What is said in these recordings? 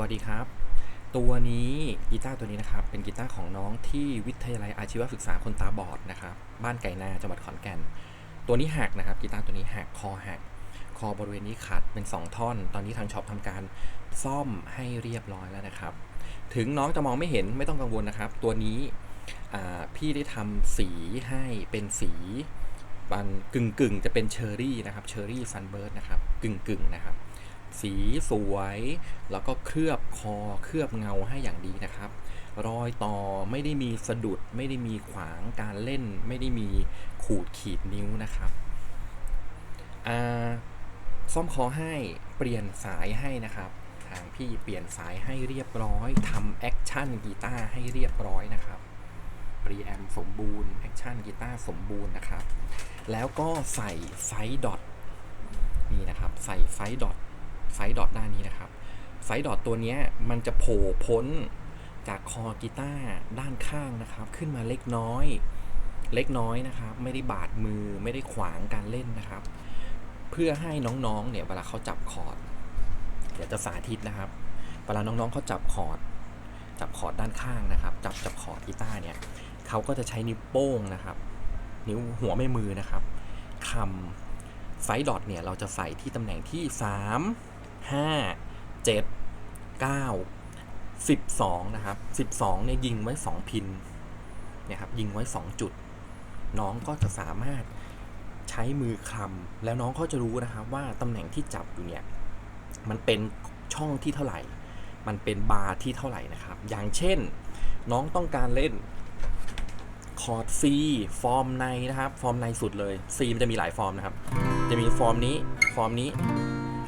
วัสดีครับ ตัวนี้กีตาร์ตัวนี้นะครับ เป็นกีตาร์ของน้องที่วิทยาลัยอาชีวศึกษาคนตาบอดนะครับ บ้านไก่นาจังหวัดขอนแก่น ตัวนี้หักนะครับกีตาร์ตัวนี้หักคอหักคอบริเวณนี้ขาดเป็น 2 ท่อน ตอนนี้ทางช็อปทำการซ่อมให้เรียบร้อยแล้วนะครับ ถึงน้องจะมองไม่เห็นไม่ต้องกังวลนะครับ ตัวนี้พี่ได้ทำสีให้เป็นสีบันกึ่งกึ่งๆจะเป็นเชอร์รี่นะครับเชอร์รี่ซันเบิร์ดนะครับกึ่งกึ่งๆนะครับ สีสวย แล้วก็เคลือบคอเคลือบเงาให้อย่างดีนะครับ รอยต่อไม่ได้มีสะดุดไม่ได้มีขวางการเล่น ไม่ได้มีขูดขีดนิ้วนะครับอ่าซ่อมคอให้เปลี่ยนสายให้นะครับทางพี่เปลี่ยนสายให้เรียบร้อยทำแอคชั่นกีตาร์ให้เรียบร้อยนะครับรีแอมสมบูรณ์แอคชั่นกีตาร์สมบูรณ์นะครับ แล้วก็ใส่ไฟดอทนี่นะครับ ใส่ไฟดอท ไฟดอทด้านนี้นะครับไฟดอทตัวนี้มันจะโผล่พ้นจากคอกีตาร์ด้านข้างนะครับ ขึ้นมาเล็กน้อย เล็กน้อยนะครับ ไม่ได้บาดมือไม่ได้ขวางการเล่นนะครับ เพื่อให้น้องๆเนี่ยเวลาเขาจับคอร์ดเดี๋ยวจะสาธิตนะครับเวลาน้องๆเขาจับคอร์ดจับคอร์ดด้านข้างนะครับ จับจับคอร์ดกีตาร์เนี่ยเขาก็จะใช้นิ้วโป้งนะครับ นิ้วหัวแม่มือนะครับคำไฟดอทเนี่ยเราจะใส่ที่ตำแหน่งที่ 3 ห้าเจ็ดเก้าสิบสองนะครับสิบสองเนี่ยยิงไว้สองพินนี่ยครับยิงไว้สองจุด น้องก็จะสามารถใช้มือคลำแล้วน้องก็จะรู้นะครับว่าตำแหน่งที่จับอยู่เนี่ยมันเป็นช่องที่เท่าไหร่ มันเป็นบาร์ที่เท่าไหร่นะครับ อย่างเช่น น้องต้องการเล่นคอร์ด C ฟอร์มในนะครับ ฟอร์มในสุดเลย C มันจะมีหลายฟอร์มนะครับ จะมีฟอร์มนี้ ฟอร์มนี้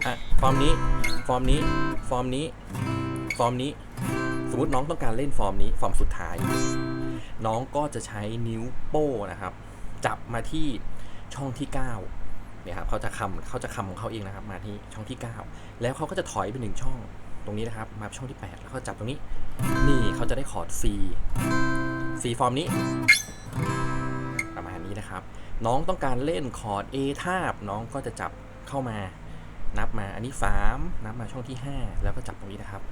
อะฟอร์มนี้ ฟอร์มนี้ ฟอร์มนี้ ฟอร์มนี้ สมมติน้องต้องการเล่นฟอร์มนี้ ฟอร์มสุดท้าย น้องก็จะใช้นิ้วโป้นะครับ จับมาที่ช่องที่ 9 เนี่ยครับเขาจะคำเขาจะคำของเขาเองนะครับ มาที่ช่องที่ 9 แล้วเขาก็จะถอยไปหนึ่งช่องตรงนี้นะครับ มาช่องที่ 8 แล้วก็จับตรงนี้ นี่เขาจะได้คอร์ด C C ฟอร์มนี้ ประมาณนี้นะครับ น้องต้องการเล่นคอร์ด A ทาบน้องก็จะจับเข้ามา นับมาอันนี้ 3 นับมาช่องที่ 5 แล้วก็จับตรงนี้นะครับ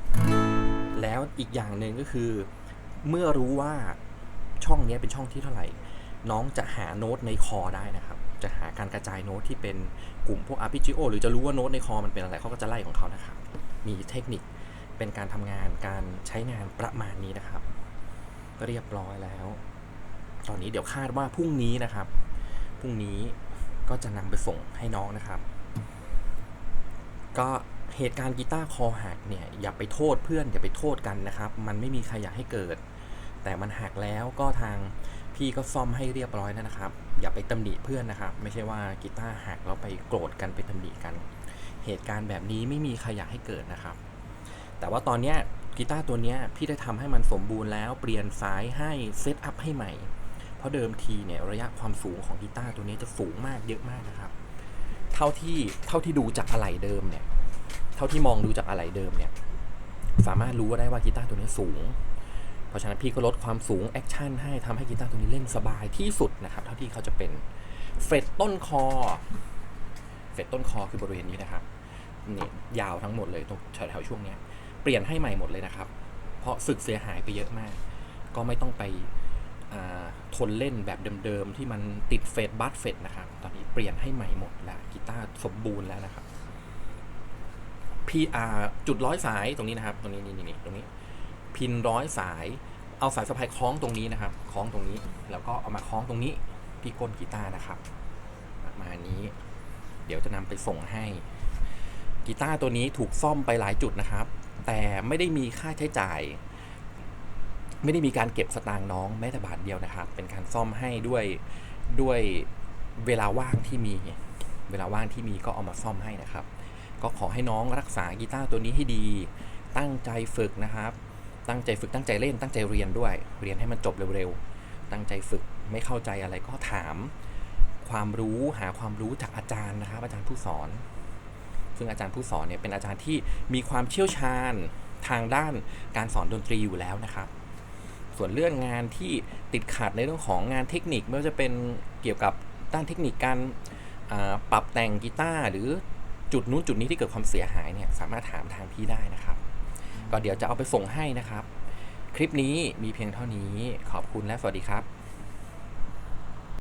แล้วอีกอย่างหนึ่งก็คือ เมื่อรู้ว่าช่องนี้เป็นช่องที่เท่าไหร่ น้องจะหาโน้ตในคอได้นะครับ จะหาการกระจายโน้ตที่เป็นกลุ่มพวก arpeggio หรือจะรู้ว่าโน้ตในคอมันเป็นอะไรเขาก็จะไล่ของเขานะครับ มีเทคนิคเป็นการทำงานการใช้งานประมาณนี้นะครับ เรียบร้อยแล้ว ตอนนี้เดี๋ยวคาดว่าพรุ่งนี้นะครับพรุ่งนี้ก็จะนำไปส่งให้น้องนะครับ ก็เหตุการณ์กีตาร์คอหักเนี่ยอย่าไปโทษเพื่อนอย่าไปโทษกันนะครับ มันไม่มีใครอยากให้เกิด แต่มันหักแล้วก็ทางพี่ก็ซ่อมให้เรียบร้อยนะครับ อย่าไปตำหนิเพื่อนนะครับ ไม่ใช่ว่ากีตาร์หักแล้วไปโกรธกันไปตำหนิกัน เหตุการณ์แบบนี้ไม่มีใครอยากให้เกิดนะครับ แต่ว่าตอนเนี้ยกีตาร์ตัวเนี้ยพี่ได้ทำให้มันสมบูรณ์แล้วเปลี่ยนสายให้เซตอัพให้ใหม่ เพราะเดิมทีเนี่ยระยะความสูงของกีตาร์ตัวนี้จะสูงมากเยอะมากนะครับ เท่าที่เท่าที่ดูจากอะไหล่เดิมเนี่ย เท่าที่มองดูจากอะไหล่เดิมเนี่ย สามารถรู้ได้ว่ากีตาร์ตัวนี้สูง เพราะฉะนั้นพี่ก็ลดความสูงแอคชั่นให้ทำให้กีตาร์ตัวนี้เล่นสบายที่สุดนะครับ เท่าที่เขาจะเป็นเฟดต้นคอ เฟดต้นคอคือบริเวณนี้นะครับนี่ยาวทั้งหมดเลยตรงแถวๆช่วงเนี้ยเปลี่ยนให้ใหม่หมดเลยนะครับ เพราะสึกเสียหายไปเยอะมาก ก็ไม่ต้องไป ทนเล่นแบบเดิมๆ ที่มันติดเฟดบัสเฟดนะครับ ตอนนี้เปลี่ยนให้ใหม่หมดแล้วกีตาร์สมบูรณ์แล้วนะครับพีอาจุดร้อยสายตรงนี้นะครับ ตรงนี้นี่นี่ตรงนี้ พินร้อยสาย เอาสายสะพายคล้องตรงนี้นะครับ คล้องตรงนี้ แล้วก็เอามาคล้องตรงนี้ที่ก้นกีตาร์นะครับประมาณนี้ เดี๋ยวจะนำไปส่งให้กีตาร์ตัวนี้ถูกซ่อมไปหลายจุดนะครับ แต่ไม่ได้มีค่าใช้จ่าย ไม่ได้มีการเก็บสตางค์น้องแม้แต่บาทเดียวนะครับ เป็นการซ่อมให้ด้วยด้วยเวลาว่างที่มี เวลาว่างที่มีก็เอามาซ่อมให้นะครับ ก็ขอให้น้องรักษากีตาร์ตัวนี้ให้ดี ตั้งใจฝึกนะครับ ตั้งใจฝึกตั้งใจเล่น ตั้งใจเรียนด้วย เรียนให้มันจบเร็วๆ ตั้งใจฝึกไม่เข้าใจอะไรก็ถาม ความรู้หาความรู้จากอาจารย์นะครับ อาจารย์ผู้สอน ซึ่งอาจารย์ผู้สอนเนี่ยเป็นอาจารย์ที่มีความเชี่ยวชาญทางด้านการสอนดนตรีอยู่แล้วนะครับ ส่วนเรื่องงานที่ติดขัดในเรื่องของงานเทคนิคไม่ว่าจะเป็นเกี่ยวกับด้านเทคนิคการปรับแต่งกีตาร์หรือจุดนู้นจุดนี้ที่เกิดความเสียหายเนี่ยสามารถถามทางพี่ได้นะครับ ก็เดี๋ยวจะเอาไปส่งให้นะครับ คลิปนี้มีเพียงเท่านี้ขอบคุณและสวัสดีครับ